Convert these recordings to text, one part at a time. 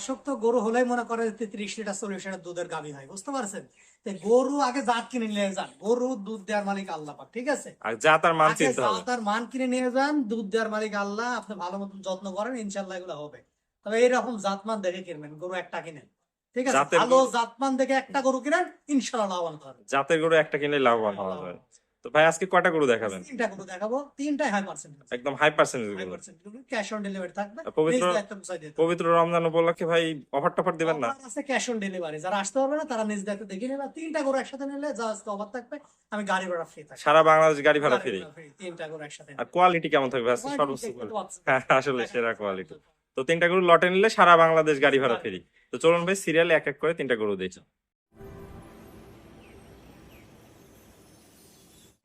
দর্শক তো গরু হলেই মনে করে যে তিরিশ লিটার চল্লিশ লিটার দুধের গাভী হয় বুঝতে পারছেন? গরু আগে জাত কিনে নিয়ে যান গরু দুধ দেওয়ার মালিক আল্লাহ পাক ঠিক আছে? আর মান চিনতে হবে। জাত আর মান কিনে নিয়ে যান দুধ দেওয়ার মালিক আল্লাহ আপনি ভালো মতন যত্ন করেন ইনশাল্লাহ এগুলো হবে। তবে এইরকম জাতমান দেখে কিনবেন গরু একটা কিনেন ঠিক আছে? ভালো জাতমান দেখে একটা গরু কিনেন ইনশাল্লাহ লাভবান হবে জাতের গরু একটা কিনলে লাভবান যায় তো ভাই আজকে কয়টা গরু দেখাবেন তিনটা গরু দেখাবো। তিনটাই হাই পার্সেন্ট একদম হাই পার্সেন্টেজ গরু। ক্যাশ অন ডেলিভারি থাকবে। পবিত্র-। পবিত্র রমজান উপলক্ষে ভাই অফার টফার দিবেন না? আছে ক্যাশ অন ডেলিভারি যারা আসতে পারবে না তারা নিজ দায়িত্বে দেখে নেবে। তিনটা গরু একসাথে নিলে যা আজকে অফার থাকবে আমি গাড়ি ভাড়া ফ্রি থাকবে। সারা বাংলাদেশ গাড়ি ভাড়া ফ্রি তিনটা গরু একসাথে আর কোয়ালিটি কেমন থাকবে? আজকে সর্বোচ্চ। হ্যাঁ আসলে সেরা কোয়ালিটি তো তিনটা গরু লটে নিলে সারা বাংলাদেশ গাড়ি ভাড়া ফ্রি তো চলুন ভাই সিরিয়ালে এক এক করে তিনটা গরু দেখি।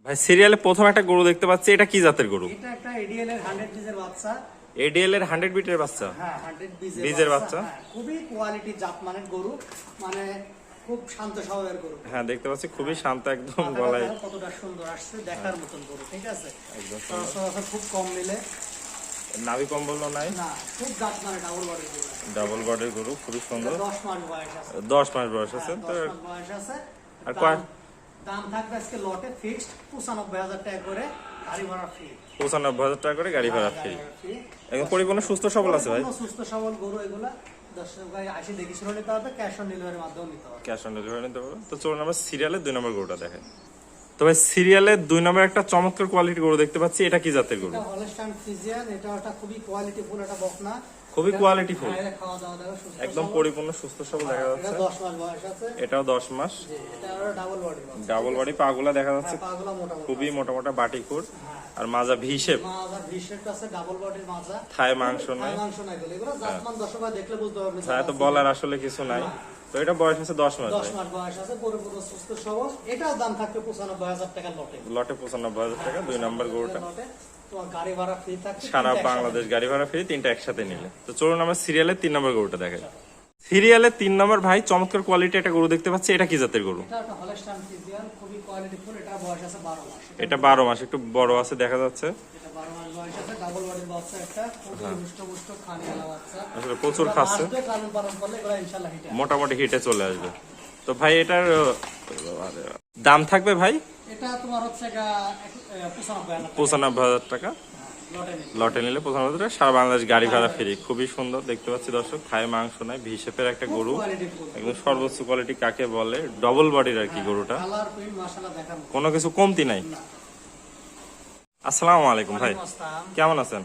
ভাই সিরিয়ালে প্রথম একটা গরু দেখতে পাচ্ছি এটা কি জাতের গরু? এটা একটা এডিএল এর বিজের বাচ্চা। এডিএল এর হান্ড্রেড বিটের বাচ্চা? হ্যাঁ বীজের বাচ্চা? খুবই কোয়ালিটি জাতমানের গরু মানে খুব শান্ত স্বভাবের গরু। হ্যাঁ দেখতে পাচ্ছি খুবই শান্ত একদম মাথাটা গলায়। কতটা সুন্দর আসছে দেখার মতন গরু ঠিক আছে? একদম খুব কম মিলে নাভি কম্বল নাই? না খুব জাতমানের ডাবল বডি গরু ডাবল বডির গরু খুবই সুন্দর। দশ মাস বয়স আছে। দশ মাস বয়স আছে হ্যাঁ, তো আর কয়- দাম থাকবে আজকে লটে ফিক্সড পঁচানব্বই হাজার টাকা করে গাড়ি ভাড়া ফ্রি পঁচানব্বই হাজার টাকা করে গাড়ি ভাড়া ফ্রি ফ্রি পরিপূর্ণ সুস্থ সবল আছে ভাই। সুস্থ সবল গরু এগুলা। ক্যাশ অন ডেলিভারির মাধ্যমে নিতে হবে ক্যাশ অন ডেলিভারি নিতে পারব তো চলুন আমরা সিরিয়ালের দুই নম্বর গরুটা দেখাই। তো ভাই সিরিয়ালের দুই নম্বর একটা চমৎকার কোয়ালিটি গরু দেখতে পাচ্ছি। এটা কি জাতের গরু? হলস্টাইন ফ্রিজিয়ান এটা একটা খুবই কোয়ালিটি ফুল একটা বকনা। খুবই কোয়ালিটি একদম পরিপূর্ণ সুস্থ সবল দেখা যাচ্ছে। বয়স আছে। এটাও দশ মাস। ডাবল বডি পাগুলা দেখা যাচ্ছে। পাগুলা মোটা মোটা খুবই মোটা মোটা বাটি কুর আর মাজা ভি শেপ মাজার ভিশেট আছে ডাবল বডির মাজা। থাই মাংস নাই। মাংস নাই এগুলো এগুলো জাতমান দর্শক ভাই দেখলে বুঝতে পারবে যে থাই তো বলার আসলে কিছু নাই। তো এটা বয়স আছে দশ মাস দশ ভাই। মাস বয়স আছে পরিপূর্ণ সুস্থ সবল। এটাও দাম থাকবে পঁচানব্বই হাজার টাকার লটে। লটে পঁচানব্বই হাজার টাকা দুই নম্বর গরুটা। তোমার গাড়ি ভাড়া ফ্রি থাকবে সারা বাংলাদেশ গাড়ি ভাড়া ফ্রি তিনটা একসাথে নিলে। তো চলুন আমরা সিরিয়ালের তিন নম্বর গরুটা দেখাই। সিরিয়ালের তিন নম্বর ভাই চমৎকার কোয়ালিটি একটা গরু দেখতে পাচ্ছি এটা কি জাতের গরু? এটা বারো মাস। এটা বারো মাস একটু বড় আছে দেখা যাচ্ছে। এটা মাস ডাবল বডির বাচ্চা একটা খুবই পুষ্ট খানি আলা বাচ্চা। আসলে প্রচুর খাচ্ছে। লালন পালন করলে এগুলো ইনশাল্লাহ হিটে মোটামুটি হিটে চলে আসবে। তো ভাই এটার দাম থাকবে ভাই? এটা তোমার হচ্ছে পঁচানব্বই হাজার টাকা। টাকা? লটে নিলে। হাজার টাকা। সারা বাংলাদেশ গাড়ি ভাড়া ফ্রি খুবই সুন্দর দেখতে পাচ্ছি দর্শক। খায় মাংস নাই ভি শেপের একটা গরু। একদম সর্বোচ্চ কোয়ালিটি কাকে বলে? ডবল বডির আর কি গরুটা। দেখার মতো। কোনো কিছু কমতি নাই। আসসালামু আলাইকুম ভাই। কেমন আছেন?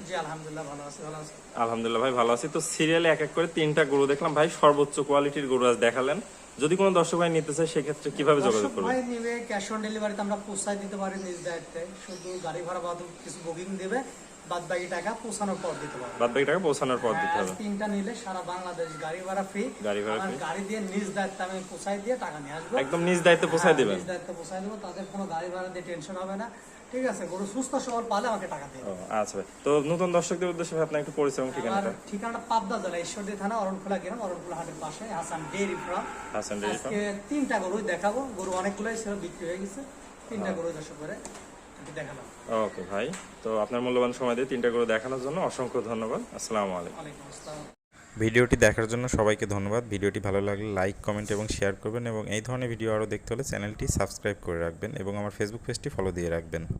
আলহামদুলিল্লাহ ভাই ভালো আছি। তো সিরিয়ালে এক এক করে তিনটা গরু দেখলাম ভাই সর্বোচ্চ কোয়ালিটির গরু আজ দেখালেন। যদি কোনো দর্শক ভাই নিতে চায় সেক্ষেত্রে কীভাবে যোগাযোগ দর্শক করবে ভাই নিবে ক্যাশ অন ডেলিভারিতে আমরা পৌঁছায় দিতে পারি নিজ দায়িত্বে শুধু গাড়ি ভাড়া বাদ কিছু বুকিং দেবে। বাদ বাকি টাকা পৌঁছানোর পর দিতে পারবে। বাদ টাকা পৌঁছানোর পর দিতে হবে। তিনটা নিলে সারা বাংলাদেশ গাড়ি ভাড়া ফ্রি গাড়ি ভাড়া আমার গাড়ি দিয়ে নিজ দায়িত্বে আমি পৌঁছায় দিয়ে টাকা নিয়ে আসব। একদম নিজ দায়িত্বে পৌঁছায় দিবেন। নিজ দায়িত্বে পৌঁছায় দেবো তাদের কোনো গাড়ি ভাড়া দিয়ে টেনশন হবে না। ঠিক আছে গরু সুস্থ সবল পালে আমাকে টাকা দিয়ে আচ্ছা তো নতুন দর্শকদের উদ্দেশ্যে আপনার একটু পরিচয় এবং ঠিকানাটা। ঠিকানাটা পাবদা জেলা ঈশ্বরদী থানা অরণখোলা গ্রাম অরণখোলা হাটের পাশে Hasan dairy farm. Hasan dairy farm. তিনটা গরুই দেখাবো। গরু অনেকগুলোই ছিল বিক্রি হয়ে গেছে। তিনটা গরু দর্শক করে ওকে ভাই তো আপনার মূল্যবান সময় দিয়ে তিনটা করে দেখানোর জন্য অসংখ্য ধন্যবাদ। আসসালামু আলাইকুম। ভিডিওটি দেখার জন্য সবাইকে ধন্যবাদ। ভিডিওটি ভালো লাগলে লাইক কমেন্ট এবং শেয়ার করবেন এবং এই ধরনের ভিডিও আরও দেখতে হলে চ্যানেলটি সাবস্ক্রাইব করে রাখবেন এবং আমার ফেসবুক পেজটি ফলো দিয়ে রাখবেন।